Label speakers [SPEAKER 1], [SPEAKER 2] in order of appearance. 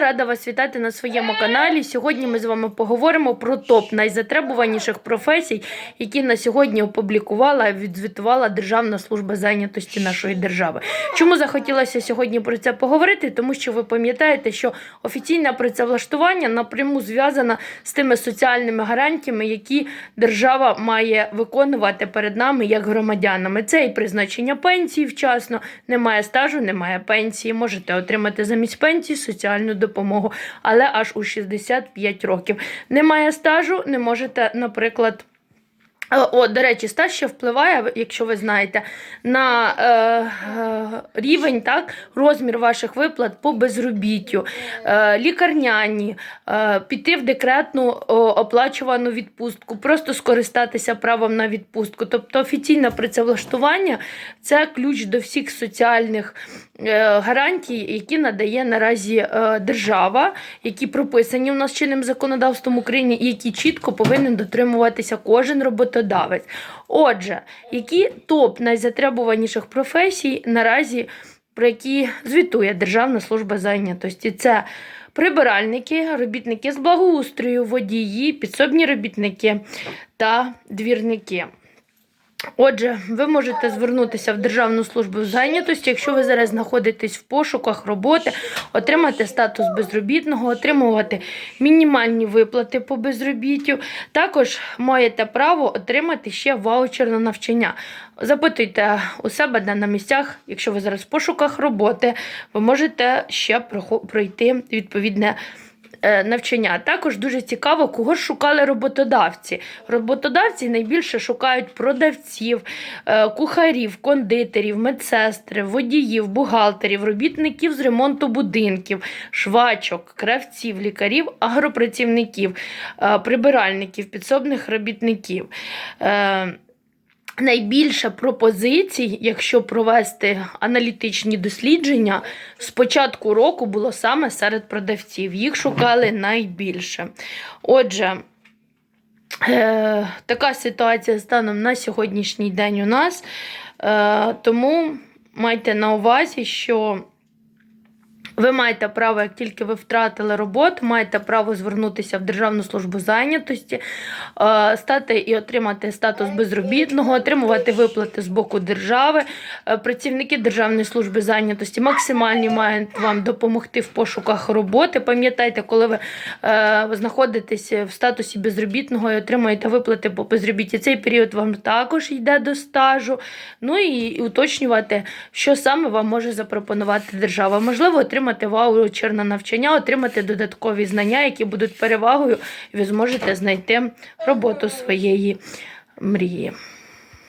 [SPEAKER 1] Рада вас вітати на своєму каналі. Сьогодні ми з вами поговоримо про топ найзатребуваніших професій, які на сьогодні опублікувала і відзвітувала Державна служба зайнятості нашої держави. Чому захотілося сьогодні про це поговорити? Тому що ви пам'ятаєте, що офіційне працевлаштування напряму зв'язано з тими соціальними гарантіями, які держава має виконувати перед нами як громадянами. Це і призначення пенсії вчасно, немає стажу, немає пенсії. Можете отримати замість пенсії соціальну допомогу, але аж у 65 років. Немає стажу, не можете, наприклад. Е, О, до речі, стаж ще впливає, якщо ви знаєте, на е, е, рівень, так, розмір ваших виплат по безробіттю, е, лікарняні, е, піти в декретну оплачувану відпустку, просто скористатися правом на відпустку. Тобто офіційне працевлаштування це ключ до всіх соціальних е, гарантій, які надає наразі е, держава, які прописані у нас чинним законодавством України, і які чітко повинен дотримуватися кожен роботодавець. Отже, які топ найзатребуваніших професій наразі, про які звітує Державна служба зайнятості? Це прибиральники, робітники з благоустрою, водії, підсобні робітники та двірники. Отже, ви можете звернутися в Державну службу зайнятості, якщо ви зараз знаходитесь в пошуках роботи, отримати статус безробітного, отримувати мінімальні виплати по безробіттю. Також маєте право отримати ще ваучер на навчання. Запитуйте у себе де на місцях, якщо ви зараз в пошуках роботи, ви можете ще пройти відповідне навчання. Також дуже цікаво, кого ж шукали роботодавці. Роботодавці найбільше шукають продавців, е, кухарів, кондитерів, медсестри, водіїв, бухгалтерів, робітників з ремонту будинків, швачок, кравців, лікарів, агропрацівників, е, прибиральників, підсобних робітників. Найбільше пропозицій, якщо провести аналітичні дослідження, з початку року було саме серед продавців. Їх шукали найбільше. Отже, е, така ситуація станом на сьогоднішній день у нас. Е, тому майте на увазі, що ви маєте право, як тільки ви втратили роботу, маєте право звернутися в Державну службу зайнятості, е, стати і отримати статус безробітного, отримувати виплати з боку держави. Е, Працівники Державної служби зайнятості максимальні мають вам допомогти в пошуках роботи. Пам'ятайте, коли ви е, знаходитесь в статусі безробітного і отримуєте виплати по безробітті, цей період вам також йде до стажу. Ну і, уточнювати, що саме вам може запропонувати держава. Можливо, отримати ваучер на навчання, отримати додаткові знання, які будуть перевагою, і ви зможете знайти роботу своєї мрії.